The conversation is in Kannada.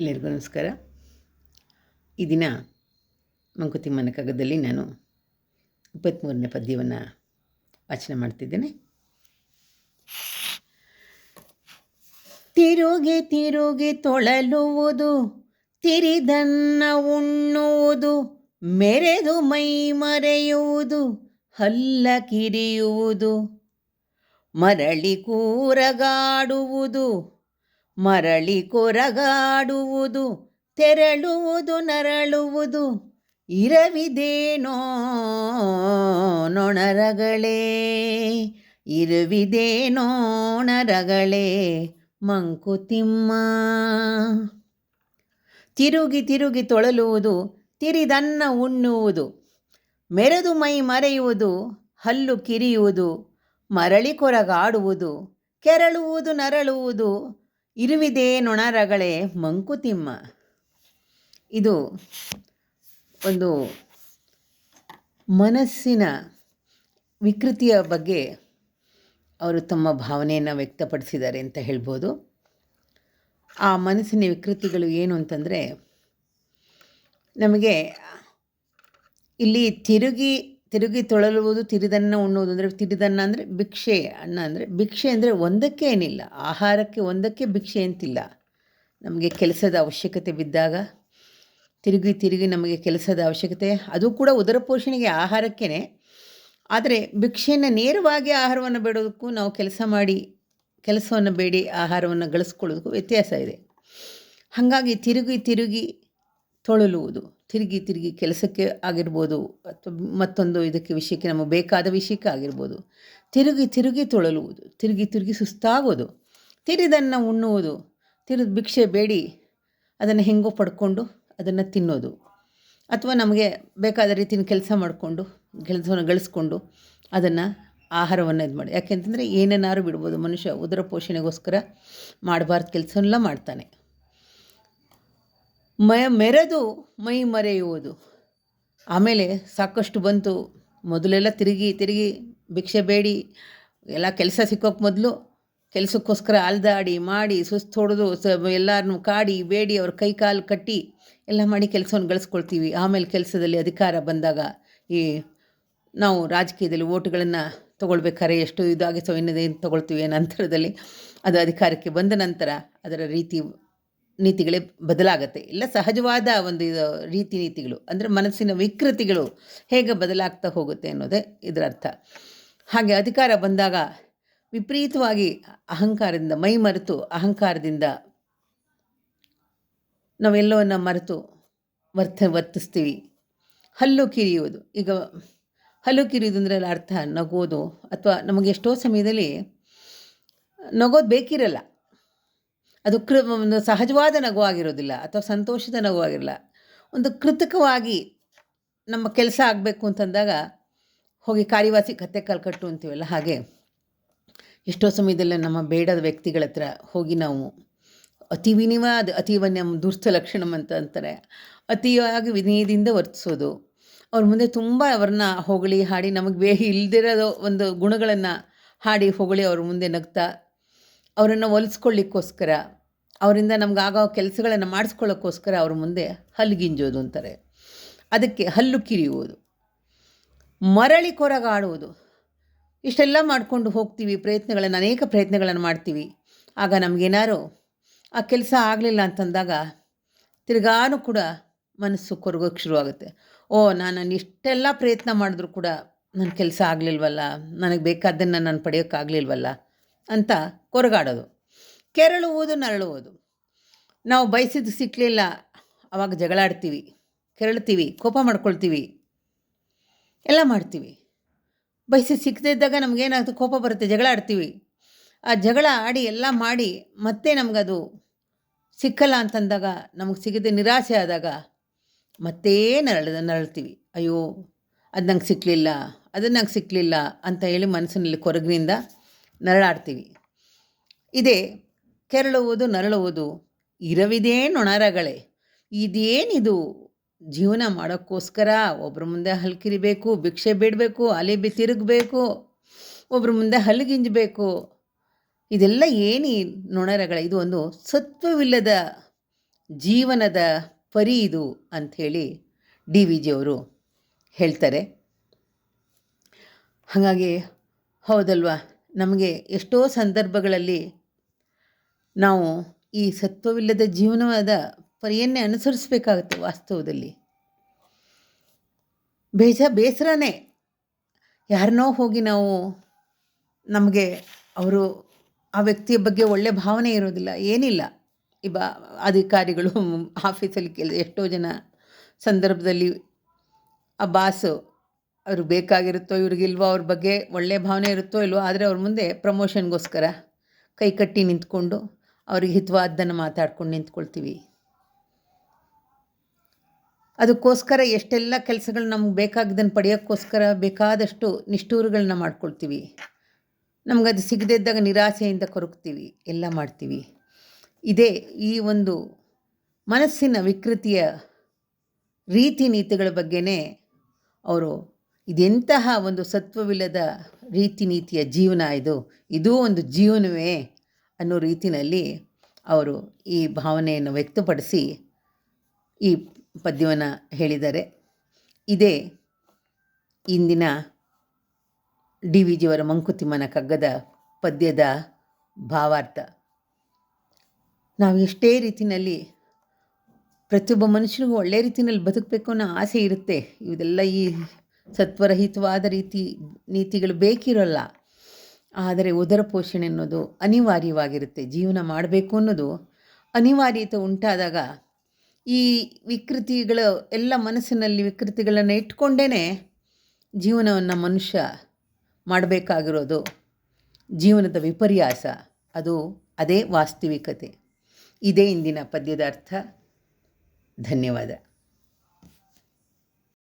ಎಲ್ಲರಿಗೂ ನಮಸ್ಕಾರ. ಈ ದಿನ ಮಂಕುತಿಮ್ಮನ ಕಗ್ಗದಲ್ಲಿ ನಾನು ಇಪ್ಪತ್ತ್ಮೂರನೇ ಪದ್ಯವನ್ನು ವಾಚನ ಮಾಡ್ತಿದ್ದೇನೆ. ತಿರುಗಿ ತಿರುಗಿ ತೊಳಲುವುದು, ತಿರಿದನ್ನ ಉಣ್ಣುವುದು, ಮೆರೆದು ಮೈ ಮರೆಯುವುದು, ಹಲ್ಲ ಕಿರಿಯುವುದು, ಮರಳಿ ಕೂರಗಾಡುವುದು ಮರಳಿ ಕೊರಗಾಡುವುದು, ತೆರಳುವುದು, ನರಳುವುದು, ಇರವಿದೇನೋ ನೊಣರಗಳೇ, ಇರುವಿದೇನೋ ನರಗಳೇ, ಮಂಕುತಿಮ್ಮ. ತಿರುಗಿ ತಿರುಗಿ ತೊಳಲುವುದು, ತಿರಿದನ್ನ ಉಣ್ಣುವುದು, ಮೆರೆದು ಮೈ ಮರೆಯುವುದು, ಹಲ್ಲು ಕಿರಿಯುವುದು, ಮರಳಿ ಕೊರಗಾಡುವುದು, ಕೆರಳುವುದು, ನರಳುವುದು ಇರುವಿದೇ ನೊಣರಗಳೇ ಮಂಕುತಿಮ್ಮ. ಇದು ಒಂದು ಮನಸ್ಸಿನ ವಿಕೃತಿಯ ಬಗ್ಗೆ ಅವರು ತಮ್ಮ ಭಾವನೆಯನ್ನು ವ್ಯಕ್ತಪಡಿಸಿದ್ದಾರೆ ಅಂತ ಹೇಳ್ಬೋದು. ಆ ಮನಸ್ಸಿನ ವಿಕೃತಿಗಳು ಏನು ಅಂತಂದರೆ, ನಮಗೆ ಇಲ್ಲಿ ತಿರುಗಿ ತಿರುಗಿ ತೊಳಲುವುದು ತಿರಿದನ್ನ ಉಣ್ಣುವುದು ಅಂದರೆ ತಿರಿದನ್ನ ಅಂದರೆ ಭಿಕ್ಷೆ, ಅನ್ನ ಅಂದರೆ ಭಿಕ್ಷೆ ಅಂದರೆ ಒಂದಕ್ಕೆ ಏನಿಲ್ಲ. ಆಹಾರಕ್ಕೆ ಒಂದಕ್ಕೆ ಭಿಕ್ಷೆ ಅಂತಿಲ್ಲ. ನಮಗೆ ಕೆಲಸದ ಅವಶ್ಯಕತೆ ಬಿದ್ದಾಗ ತಿರುಗಿ ತಿರುಗಿ ನಮಗೆ ಕೆಲಸದ ಅವಶ್ಯಕತೆ. ಅದು ಕೂಡ ಉದರ ಪೋಷಣೆಗೆ ಆಹಾರಕ್ಕೇ ಆದರೆ ಭಿಕ್ಷೆಯನ್ನು ನೇರವಾಗಿ ಆಹಾರವನ್ನು ಬೇಡೋದಕ್ಕೂ ನಾವು ಕೆಲಸ ಮಾಡಿ, ಕೆಲಸವನ್ನು ಬೇಡಿ, ಆಹಾರವನ್ನು ಗಳಿಸ್ಕೊಳ್ಳೋದಕ್ಕೂ ವ್ಯತ್ಯಾಸ ಇದೆ. ಹಾಗಾಗಿ ತಿರುಗಿ ತಿರುಗಿ ತೊಳಲುವುದು, ತಿರುಗಿ ತಿರುಗಿ ಕೆಲಸಕ್ಕೆ ಆಗಿರ್ಬೋದು, ಅಥವಾ ಮತ್ತೊಂದು ಇದಕ್ಕೆ ವಿಷಯಕ್ಕೆ ನಮಗೆ ಬೇಕಾದ ವಿಷಯಕ್ಕೆ ಆಗಿರ್ಬೋದು. ತಿರುಗಿ ತಿರುಗಿ ತೊಳಲುವುದು, ತಿರುಗಿ ತಿರುಗಿ ಸುಸ್ತಾಗೋದು, ತಿರಿದನ್ನು ಉಣ್ಣುವುದು, ತಿರುದು ಭಿಕ್ಷೆ ಬೇಡಿ, ಅದನ್ನು ಹೆಂಗೋ ಪಡ್ಕೊಂಡು ಅದನ್ನು ತಿನ್ನೋದು. ಅಥವಾ ನಮಗೆ ಬೇಕಾದ ರೀತಿಯ ಕೆಲಸ ಮಾಡಿಕೊಂಡು, ಕೆಲಸವನ್ನು ಗಳಿಸ್ಕೊಂಡು ಅದನ್ನು ಆಹಾರವನ್ನು ಇದು ಮಾಡಿ. ಯಾಕೆಂತಂದರೆ ಏನನ್ನಾರು ಬಿಡ್ಬೋದು. ಮನುಷ್ಯ ಉದರ ಪೋಷಣೆಗೋಸ್ಕರ ಮಾಡಬಾರ್ದು ಕೆಲಸನೆಲ್ಲ ಮಾಡ್ತಾನೆ. ಮೈ ಮೆರೆದು ಮೈ ಮರೆಯುವುದು. ಆಮೇಲೆ ಸಾಕಷ್ಟು ಬಂತು. ಮೊದಲೆಲ್ಲ ತಿರುಗಿ ತಿರುಗಿ ಭಿಕ್ಷೆ ಬೇಡಿ. ಎಲ್ಲ ಕೆಲಸ ಸಿಕ್ಕೋಕೆ ಮೊದಲು ಕೆಲಸಕ್ಕೋಸ್ಕರ ಅಲ್ದಾಡಿ ಮಾಡಿ, ಸುಸ್ತು ಹೊಡೆದು ಸ ಎಲ್ಲರನ್ನೂ ಕಾಡಿ, ಬೇಡಿ, ಅವ್ರ ಕೈ ಕಾಲು ಕಟ್ಟಿ ಎಲ್ಲ ಮಾಡಿ ಕೆಲಸವನ್ನು ಗಳಿಸ್ಕೊಳ್ತೀವಿ. ಆಮೇಲೆ ಕೆಲಸದಲ್ಲಿ ಅಧಿಕಾರ ಬಂದಾಗ ಈ ನಾವು ರಾಜಕೀಯದಲ್ಲಿ ಓಟುಗಳನ್ನು ತೊಗೊಳ್ಬೇಕಾದ್ರೆ ಎಷ್ಟು ಇದಾಗಿ ಸೊ ಇನ್ನದೇನು ತೊಗೊಳ್ತೀವಿ ನಂತರದಲ್ಲಿ ಅದು ಅಧಿಕಾರಕ್ಕೆ ಬಂದ ನಂತರ ಅದರ ರೀತಿ ನೀತಿಗಳೇ ಬದಲಾಗತ್ತೆ. ಇಲ್ಲ, ಸಹಜವಾದ ಒಂದು ರೀತಿ ನೀತಿಗಳು, ಅಂದರೆ ಮನಸ್ಸಿನ ವಿಕೃತಿಗಳು ಹೇಗೆ ಬದಲಾಗ್ತಾ ಹೋಗುತ್ತೆ ಅನ್ನೋದೇ ಇದರ ಅರ್ಥ. ಹಾಗೆ ಅಧಿಕಾರ ಬಂದಾಗ ವಿಪರೀತವಾಗಿ ಅಹಂಕಾರದಿಂದ ಮೈ ಮರೆತು, ಅಹಂಕಾರದಿಂದ ನಾವೆಲ್ಲವನ್ನು ಮರೆತು ವರ್ತ, ವರ್ತಿಸ್ತೀವಿ. ಹಲ್ಲು ಕಿರಿಯುವುದು. ಈಗ ಹಲ್ಲು ಕಿರಿಯುವುದು ಅಂದರೆ ಅರ್ಥ ನಗೋದು, ಅಥವಾ ನಮಗೆ ಎಷ್ಟೋ ಸಮಯದಲ್ಲಿ ನಗೋದು ಬೇಕಿರಲ್ಲ. ಅದು ಕೃ, ಒಂದು ಸಹಜವಾದ ನಗು ಆಗಿರೋದಿಲ್ಲ ಅಥವಾ ಸಂತೋಷದ ನಗು ಒಂದು ಕೃತಕವಾಗಿ ನಮ್ಮ ಕೆಲಸ ಆಗಬೇಕು ಅಂತಂದಾಗ ಹೋಗಿ ಕಾರಿವಾಸಿ ಕತ್ತೆ ಕಲ್ಕಟ್ಟು ಕಟ್ಟು ಅಂತೀವಲ್ಲ ಹಾಗೆ. ಎಷ್ಟೋ ಸಮಯದಲ್ಲಿ ನಮ್ಮ ಬೇಡದ ವ್ಯಕ್ತಿಗಳ ಹತ್ರ ಹೋಗಿ ನಾವು ಅತಿ ವಿನಿವಾದ ನಮ್ಮ ದುರ್ಸ್ಥ ಲಕ್ಷಣಂ ಅಂತ ಅಂತಾರೆ. ಅತಿಯಾಗಿ ವಿನಯದಿಂದ ವರ್ತಿಸೋದು. ಅವ್ರ ಮುಂದೆ ತುಂಬ ಅವ್ರನ್ನ ಹೊಗಳಿ ಹಾಡಿ ನಮಗೆ ಬೇಹಿ ಇಲ್ದಿರೋ ಒಂದು ಗುಣಗಳನ್ನು ಹಾಡಿ ಹೊಗಳಿ ಅವ್ರ ಮುಂದೆ ನಗ್ತಾ, ಅವರನ್ನು ಒಲಿಸ್ಕೊಳ್ಳಿಕ್ಕೋಸ್ಕರ ಅವರಿಂದ ನಮಗಾಗೋ ಕೆಲಸಗಳನ್ನು ಮಾಡಿಸ್ಕೊಳ್ಳೋಕ್ಕೋಸ್ಕರ ಅವ್ರ ಮುಂದೆ ಹಲ್ಲುಗಿಂಜೋದು ಅಂತಾರೆ. ಅದಕ್ಕೆ ಹಲ್ಲು ಕಿರಿಯುವುದು. ಮರಳಿ ಕೊರಗಾಡುವುದು. ಇಷ್ಟೆಲ್ಲ ಮಾಡಿಕೊಂಡು ಹೋಗ್ತೀವಿ, ಪ್ರಯತ್ನಗಳನ್ನು, ಅನೇಕ ಪ್ರಯತ್ನಗಳನ್ನು ಮಾಡ್ತೀವಿ. ಆಗ ನಮಗೇನಾರು ಆ ಕೆಲಸ ಆಗಲಿಲ್ಲ ಅಂತಂದಾಗ ತಿರ್ಗಾನು ಕೂಡ ಮನಸ್ಸು ಕೊರಗೋಕ್ಕೆ ಶುರುವಾಗುತ್ತೆ. ಓ, ನಾನು ಇಷ್ಟೆಲ್ಲ ಪ್ರಯತ್ನ ಮಾಡಿದ್ರೂ ಕೂಡ ನನ್ನ ಕೆಲಸ ಆಗಲಿಲ್ವಲ್ಲ, ನನಗೆ ಬೇಕಾದ್ದನ್ನು ನಾನು ಪಡೆಯೋಕ್ಕಾಗಲಿಲ್ವಲ್ಲ ಅಂತ ಕೊರಗಾಡೋದು. ಕೆರಳುವುದು ನರಳುವುದು. ನಾವು ಬಯಸಿದ್ದು ಸಿಕ್ಕಲಿಲ್ಲ ಅವಾಗ ಜಗಳಾಡ್ತೀವಿ ಕೆರಳ್ತೀವಿ ಕೋಪ ಮಾಡ್ಕೊಳ್ತೀವಿ, ಎಲ್ಲ ಮಾಡ್ತೀವಿ. ಬಯಸಿ ಸಿಕ್ಕದೇ ಇದ್ದಾಗ ನಮಗೇನಾಗುತ್ತೆ ಕೋಪ ಬರುತ್ತೆ, ಜಗಳ ಆಡ್ತೀವಿ. ಆ ಜಗಳ ಆಡಿ ಎಲ್ಲ ಮಾಡಿ ಮತ್ತೆ ನಮಗದು ಸಿಕ್ಕಲ್ಲ ಅಂತಂದಾಗ, ನಮಗೆ ಸಿಗದೆ ನಿರಾಸೆ ಆದಾಗ ಮತ್ತೇ ನರಳ, ನರಳ್ತೀವಿ. ಅಯ್ಯೋ, ಅದು ನಂಗೆ ಸಿಕ್ಕಲಿಲ್ಲ ಅದು ನಂಗೆ ಸಿಕ್ಕಲಿಲ್ಲ ಅಂತ ಹೇಳಿ ಮನಸ್ಸಿನಲ್ಲಿ ಕೊರಗಿನಿಂದ ನರಳಾಡ್ತೀವಿ. ಇದೇ ಕೆರಳುವುದು, ನರಳುವುದು ಇರವಿದೇ ನೊಣರಗಳೇ. ಇದೇನಿದು? ಜೀವನ ಮಾಡೋಕ್ಕೋಸ್ಕರ ಒಬ್ಬರ ಮುಂದೆ ಹಲ್ಕಿರಿಬೇಕು, ಭಿಕ್ಷೆ ಬಿಡಬೇಕು, ಅಲೆ ಬಿ ತಿರುಗಬೇಕು ಒಬ್ಬರ ಮುಂದೆ ಹಲ್ಗಿಂಜಬೇಕು. ಇದೆಲ್ಲ ಏನಿ ನೊಣರಗಳ? ಇದು ಒಂದು ಸತ್ವವಿಲ್ಲದ ಜೀವನದ ಪರಿ ಇದು ಅಂಥೇಳಿ ಡಿ ವಿ ಜಿಯವರು ಹೇಳ್ತಾರೆ. ಹಾಗಾಗಿ ಹೌದಲ್ವಾ? ನಮಗೆ ಎಷ್ಟೋ ಸಂದರ್ಭಗಳಲ್ಲಿ ನಾವು ಈ ಸತ್ವವಿಲ್ಲದ ಜೀವನವಾದ ಪರಿಯನ್ನೇ ಅನುಸರಿಸಬೇಕಾಗುತ್ತೆ ವಾಸ್ತವದಲ್ಲಿ. ಬೇಜ ಬೇಸರನೇ. ಯಾರನ್ನೋ ಹೋಗಿ ನಾವು ನಮಗೆ ಅವರು ಆ ವ್ಯಕ್ತಿಯ ಬಗ್ಗೆ ಒಳ್ಳೆಯ ಭಾವನೆ ಇರೋದಿಲ್ಲ, ಏನಿಲ್ಲ. ಈ ಬಾ ಅಧಿಕಾರಿಗಳು, ಆಫೀಸಲ್ಲಿ ಕೆಲ ಎಷ್ಟೋ ಜನ ಸಂದರ್ಭದಲ್ಲಿ ಆ ಬಾಸು ಅವ್ರಿಗೆ ಬೇಕಾಗಿರುತ್ತೋ ಇವ್ರಿಗಿಲ್ವೋ ಅವ್ರ ಬಗ್ಗೆ ಒಳ್ಳೆಯ ಭಾವನೆ ಇರುತ್ತೋ, ಇಲ್ವೋ, ಆದರೆ ಅವ್ರ ಮುಂದೆ ಪ್ರಮೋಷನ್ಗೋಸ್ಕರ ಕೈ ಕಟ್ಟಿ ನಿಂತ್ಕೊಂಡು ಅವ್ರಿಗೆ ಹಿತವಾದ್ದನ್ನು ಮಾತಾಡ್ಕೊಂಡು ನಿಂತ್ಕೊಳ್ತೀವಿ. ಅದಕ್ಕೋಸ್ಕರ ಎಷ್ಟೆಲ್ಲ ಕೆಲಸಗಳು ನಮ್ಗೆ ಬೇಕಾಗಿದ್ದನ್ನು ಪಡೆಯೋಕ್ಕೋಸ್ಕರ ಬೇಕಾದಷ್ಟು ನಿಷ್ಠೂರುಗಳನ್ನ ಮಾಡ್ಕೊಳ್ತೀವಿ. ನಮ್ಗೆ ಅದು ಸಿಗದೇ ಇದ್ದಾಗ ನಿರಾಸೆಯಿಂದ ಕೊರಗ್ತೀವಿ, ಎಲ್ಲ ಮಾಡ್ತೀವಿ. ಇದೇ ಈ ಒಂದು ಮನಸ್ಸಿನ ವಿಕೃತಿಯ ರೀತಿ ನೀತಿಗಳ ಬಗ್ಗೆನೇ ಅವರು ಇದೆಂತಹ ಒಂದು ಸತ್ವವಿಲ್ಲದ ರೀತಿ ನೀತಿಯ ಜೀವನ ಇದು, ಇದೂ ಒಂದು ಜೀವನವೇ ಅನ್ನೋ ರೀತಿಯಲ್ಲಿ ಅವರು ಈ ಭಾವನೆಯನ್ನು ವ್ಯಕ್ತಪಡಿಸಿ ಈ ಪದ್ಯವನ್ನು ಹೇಳಿದ್ದಾರೆ. ಇದೇ ಇಂದಿನ ಡಿ ವಿ ಜಿಯವರ ಮಂಕುತಿಮ್ಮನ ಕಗ್ಗದ ಪದ್ಯದ ಭಾವಾರ್ಥ. ನಾವು ಎಷ್ಟೇ ರೀತಿಯಲ್ಲಿ ಪ್ರತಿಯೊಬ್ಬ ಮನುಷ್ಯನಿಗೂ ಒಳ್ಳೆಯ ರೀತಿಯಲ್ಲಿ ಬದುಕಬೇಕು ಅನ್ನೋ ಆಸೆ ಇರುತ್ತೆ. ಇದೆಲ್ಲ ಈ ಸತ್ವರಹಿತವಾದ ರೀತಿ ನೀತಿಗಳು ಬೇಕಿರೋಲ್ಲ. ಆದರೆ ಉದರ ಪೋಷಣೆ ಅನ್ನೋದು ಅನಿವಾರ್ಯವಾಗಿರುತ್ತೆ. ಜೀವನ ಮಾಡಬೇಕು ಅನ್ನೋದು ಅನಿವಾರ್ಯತೆ ಉಂಟಾದಾಗ ಈ ವಿಕೃತಿಗಳು, ಎಲ್ಲ ಮನಸ್ಸಿನಲ್ಲಿ ವಿಕೃತಿಗಳನ್ನು ಇಟ್ಕೊಂಡೇ ಜೀವನವನ್ನು ಮನುಷ್ಯ ಮಾಡಬೇಕಾಗಿರೋದು. ಜೀವನದ ವಿಪರ್ಯಾಸ, ಅದು ಅದೇ ವಾಸ್ತವಿಕತೆ. ಇದೇ ಇಂದಿನ ಪದ್ಯದ ಅರ್ಥ. ಧನ್ಯವಾದ.